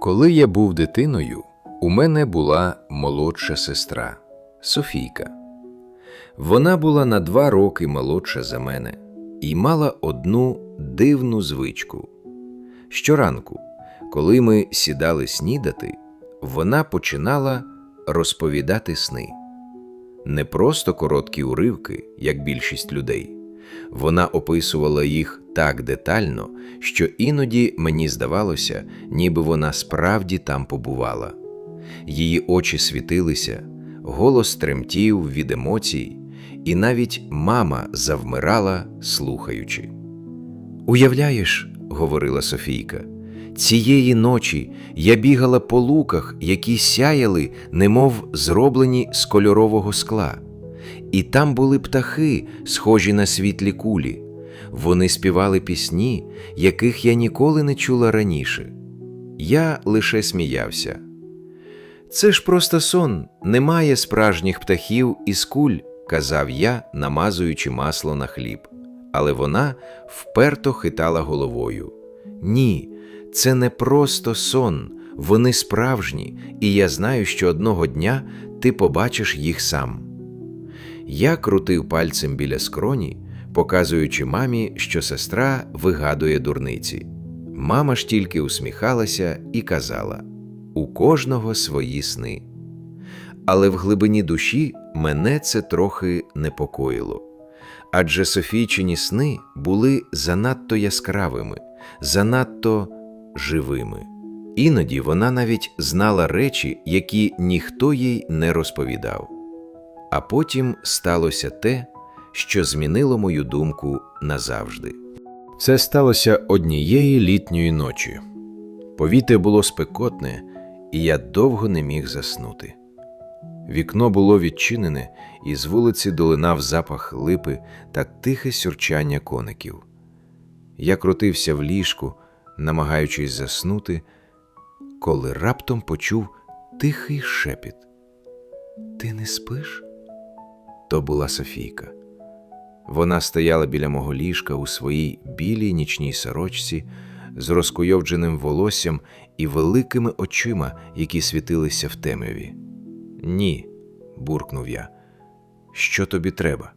Коли я був дитиною, у мене була молодша сестра Софійка. Вона була на два роки молодша за мене і мала одну дивну звичку. Щоранку, коли ми сідали снідати, вона починала розповідати сни. Не просто короткі уривки, як більшість людей. Вона описувала їх так детально, що іноді мені здавалося, ніби вона справді там побувала. Її очі світилися, голос тремтів від емоцій, і навіть мама завмирала, слухаючи. Уявляєш, говорила Софійка, цієї ночі я бігала по луках, які сяяли, немов зроблені з кольорового скла. І там були птахи, схожі на світлі кулі. Вони співали пісні, яких я ніколи не чула раніше. Я лише сміявся. Це ж просто сон, немає справжніх птахів із куль, казав я, намазуючи масло на хліб. Але вона вперто хитала головою. Ні, це не просто сон, вони справжні, і я знаю, що одного дня ти побачиш їх сам. Я крутив пальцем біля скроні, показуючи мамі, що сестра вигадує дурниці. Мама ж тільки усміхалася і казала: у кожного свої сни. Але в глибині душі мене це трохи непокоїло. Адже Софійчині сни були занадто яскравими, занадто живими. Іноді вона навіть знала речі, які ніхто їй не розповідав. А потім сталося те, що змінило мою думку назавжди. Це сталося однієї літньої ночі. Повітря було спекотне, і я довго не міг заснути. Вікно було відчинене, і з вулиці долинав запах липи та тихе сюрчання коників. Я крутився в ліжку, намагаючись заснути, коли раптом почув тихий шепіт. Ти не спиш? То була Софійка. Вона стояла біля мого ліжка у своїй білій нічній сорочці з розкуйовдженим волоссям і великими очима, які світилися в темряві. Ні, буркнув я. Що тобі треба?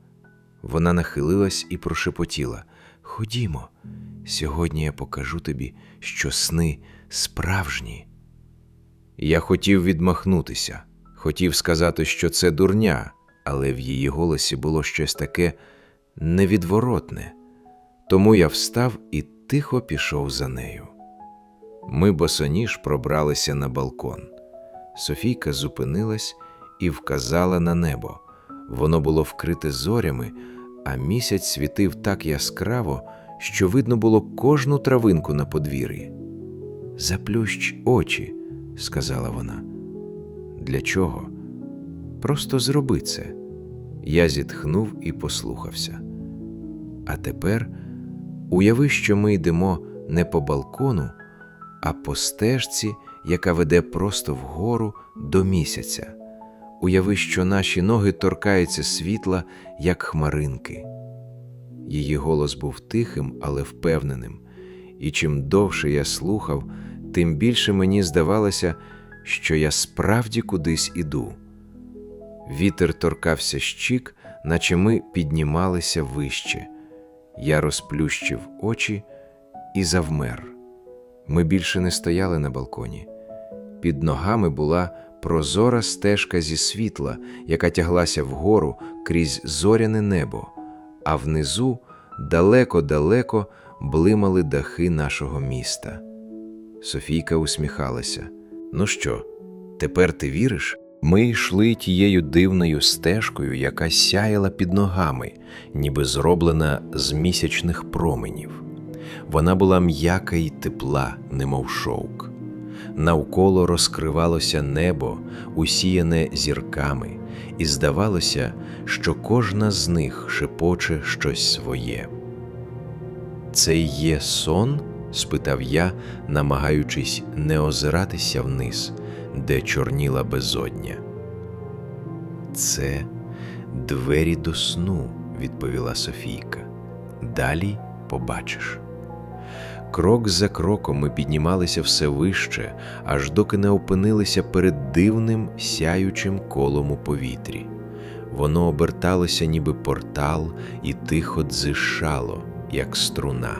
Вона нахилилась і прошепотіла: Ходімо, сьогодні я покажу тобі, що сни справжні. Я хотів відмахнутися, хотів сказати, що це дурня, але в її голосі було щось таке невідворотне. Тому я встав і тихо пішов за нею. Ми босоніж пробралися на балкон. Софійка зупинилась і вказала на небо. Воно було вкрите зорями, а місяць світив так яскраво, що видно було кожну травинку на подвір'ї. Заплющ очі, сказала вона. Для чого? Просто зроби це. Я зітхнув і послухався. А тепер уяви, що ми йдемо не по балкону, а по стежці, яка веде просто вгору до місяця. Уяви, що наші ноги торкаються світла, як хмаринки. Її голос був тихим, але впевненим, і чим довше я слухав, тим більше мені здавалося, що я справді кудись іду. Вітер торкався щік, наче ми піднімалися вище. Я розплющив очі і завмер. Ми більше не стояли на балконі. Під ногами була прозора стежка зі світла, яка тяглася вгору крізь зоряне небо, а внизу далеко-далеко блимали дахи нашого міста. Софійка усміхалася. Ну що, тепер ти віриш? Ми йшли тією дивною стежкою, яка сяяла під ногами, ніби зроблена з місячних променів. Вона була м'яка й тепла, немов шовк. Навколо розкривалося небо, усіяне зірками, і здавалося, що кожна з них шепоче щось своє. Це є сон? спитав я, намагаючись не озиратися вниз, де чорніла безодня. Це двері до сну, відповіла Софійка. Далі побачиш. Крок за кроком ми піднімалися все вище, аж доки не опинилися перед дивним сяючим колом у повітрі. Воно оберталося, ніби портал, і тихо дзишало, як струна.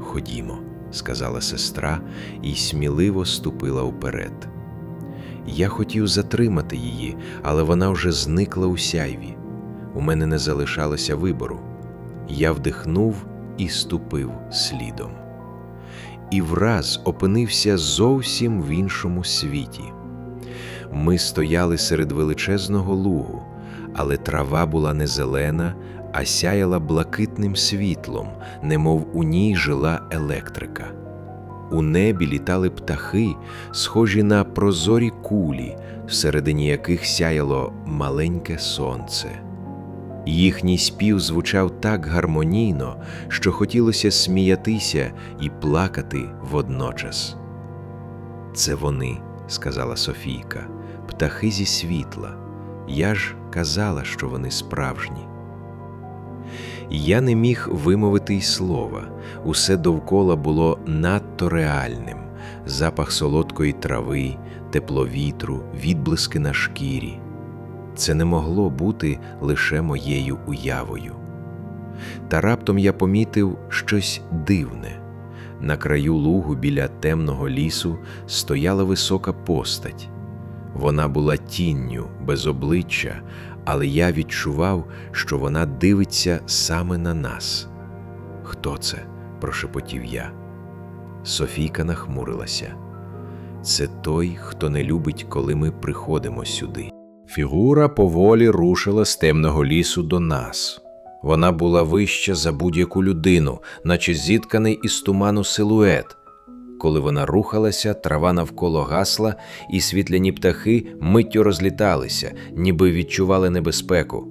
Ходімо, сказала сестра і сміливо ступила вперед. Я хотів затримати її, але вона вже зникла у сяйві. У мене не залишалося вибору. Я вдихнув і ступив слідом. І враз опинився зовсім в іншому світі. Ми стояли серед величезного лугу, але трава була не зелена, а сяяла блакитним світлом, немов у ній жила електрика. У небі літали птахи, схожі на прозорі кулі, всередині яких сяяло маленьке сонце. Їхній спів звучав так гармонійно, що хотілося сміятися і плакати водночас. Це вони, сказала Софійка, птахи зі світла. Я ж казала, що вони справжні. Я не міг вимовити й слова, усе довкола було надто реальним: запах солодкої трави, тепло вітру, відблиски на шкірі. Це не могло бути лише моєю уявою. Та раптом я помітив щось дивне. На краю лугу біля темного лісу стояла висока постать. Вона була тінню без обличчя, але я відчував, що вона дивиться саме на нас. Хто це? прошепотів я. Софійка нахмурилася. Це той, хто не любить, коли ми приходимо сюди. Фігура поволі рушила з темного лісу до нас. Вона була вища за будь-яку людину, наче зітканий із туману силует. Коли вона рухалася, трава навколо гасла, і світляні птахи миттю розліталися, ніби відчували небезпеку.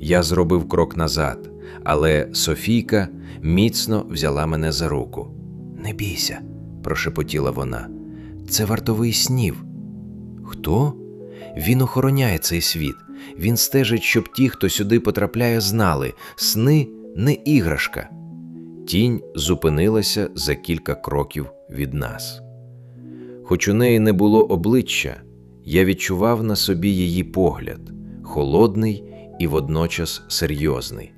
Я зробив крок назад, але Софійка міцно взяла мене за руку. Не бійся, прошепотіла вона. Це вартовий снів. Хто? Він охороняє цей світ. Він стежить, щоб ті, хто сюди потрапляє, знали сни не іграшка. Тінь зупинилася за кілька кроків від нас. Хоч у неї не було обличчя, я відчував на собі її погляд холодний і водночас серйозний.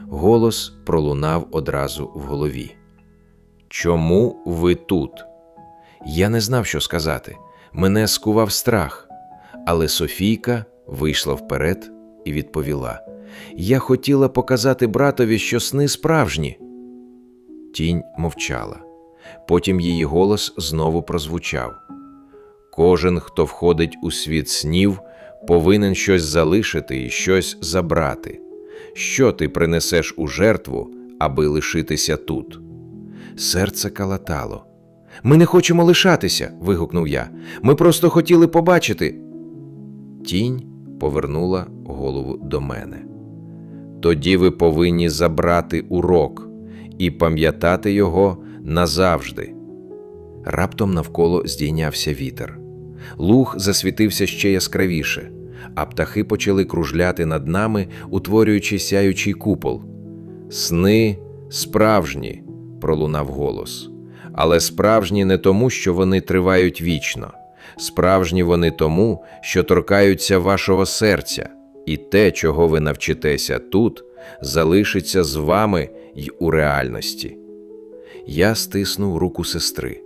Голос пролунав одразу в голові. Чому ви тут? Я не знав, що сказати. Мене скував страх, але Софійка вийшла вперед і відповіла: Я хотіла показати братові, що сни справжні. Тінь мовчала. Потім її голос знову прозвучав: Кожен, хто входить у світ снів, повинен щось залишити і щось забрати. Що ти принесеш у жертву, аби лишитися тут? Серце калатало. Ми не хочемо лишатися. вигукнув я. Ми просто хотіли побачити. Тінь повернула голову до мене. Тоді ви повинні забрати урок і пам'ятати його назавжди. Раптом навколо здійнявся вітер. Луг засвітився ще яскравіше, а птахи почали кружляти над нами, утворюючи сяючий купол. Сни справжні, пролунав голос. Але справжні не тому, що вони тривають вічно. Справжні вони тому, що торкаються вашого серця, і те, чого ви навчитеся тут, залишиться з вами й у реальності. Я стиснув руку сестри,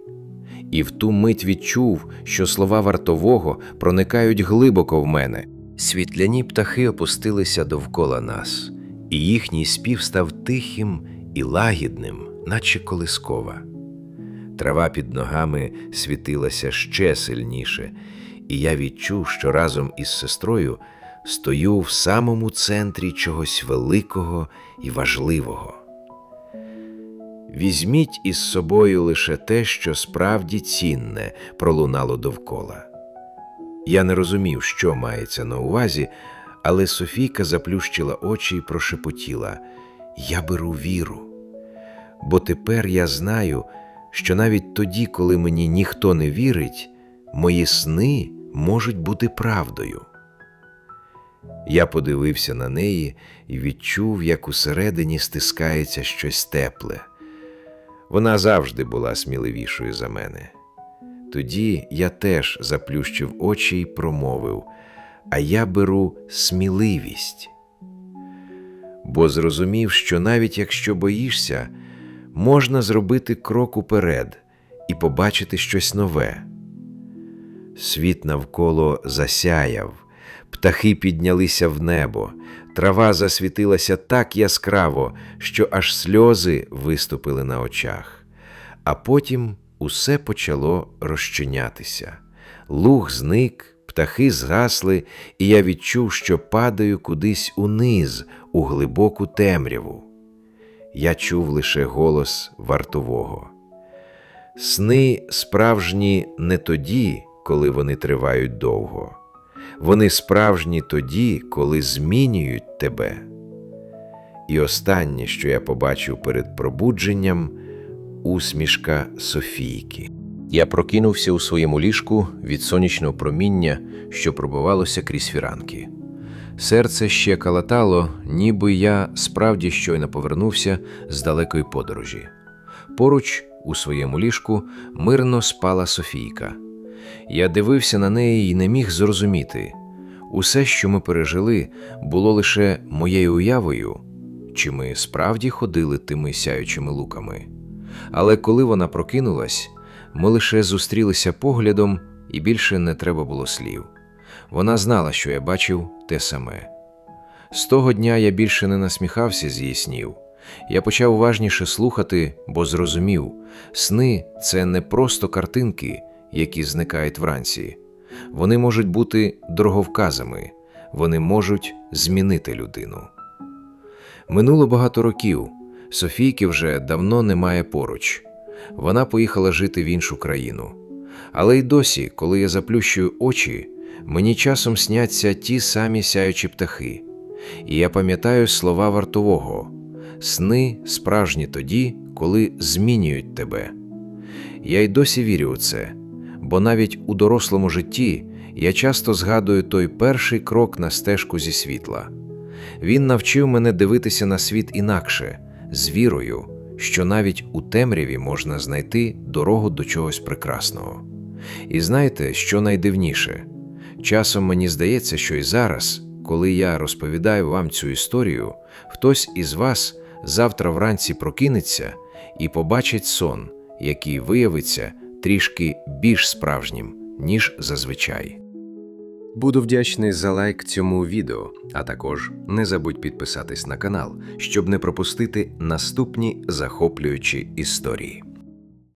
і в ту мить відчув, що слова вартового проникають глибоко в мене. Світляні птахи опустилися довкола нас, і їхній спів став тихим і лагідним, наче колискова. Трава під ногами світилася ще сильніше, і я відчув, що разом із сестрою стою в самому центрі чогось великого і важливого. Візьміть із собою лише те, що справді цінне, пролунало довкола. Я не розумів, що мається на увазі, але Софійка заплющила очі і прошепотіла: Я беру віру, бо тепер я знаю, що навіть тоді, коли мені ніхто не вірить, мої сни можуть бути правдою. Я подивився на неї і відчув, як усередині стискається щось тепле. Вона завжди була сміливішою за мене. Тоді я теж заплющив очі й промовив, а я беру сміливість. Бо зрозумів, що навіть якщо боїшся, можна зробити крок уперед і побачити щось нове. Світ навколо засяяв, птахи піднялися в небо, трава засвітилася так яскраво, що аж сльози виступили на очах. А потім усе почало розчинятися. Луг зник, птахи згасли, і я відчув, що падаю кудись униз, у глибоку темряву. Я чув лише голос вартового. Сни справжні не тоді, коли вони тривають довго. Вони справжні тоді, коли змінюють тебе. І останнє, що я побачив перед пробудженням, усмішка Софійки. Я прокинувся у своєму ліжку від сонячного проміння, що пробивалося крізь фіранки. Серце ще калатало, ніби я справді щойно повернувся з далекої подорожі. Поруч, у своєму ліжку, мирно спала Софійка. Я дивився на неї і не міг зрозуміти. Усе, що ми пережили, було лише моєю уявою, чи ми справді ходили тими сяючими луками. Але коли вона прокинулась, ми лише зустрілися поглядом, і більше не треба було слів. Вона знала, що я бачив те саме. З того дня я більше не насміхався з її снів. Я почав уважніше слухати, бо зрозумів, сни це не просто картинки, які зникають вранці. Вони можуть бути дороговказами, вони можуть змінити людину. Минуло багато років. Софійки вже давно немає поруч. Вона поїхала жити в іншу країну. Але й досі, коли я заплющую очі, мені часом сняться ті самі сяючі птахи. І я пам'ятаю слова вартового сни справжні тоді, коли змінюють тебе. Я й досі вірю у це, бо навіть у дорослому житті я часто згадую той перший крок на стежку зі світла. Він навчив мене дивитися на світ інакше, з вірою, що навіть у темряві можна знайти дорогу до чогось прекрасного. І знаєте, що найдивніше? Часом мені здається, що і зараз, коли я розповідаю вам цю історію, хтось із вас завтра вранці прокинеться і побачить сон, який виявиться трішки більш справжнім, ніж зазвичай. Буду вдячний за лайк цьому відео, а також не забудь підписатись на канал, щоб не пропустити наступні захоплюючі історії.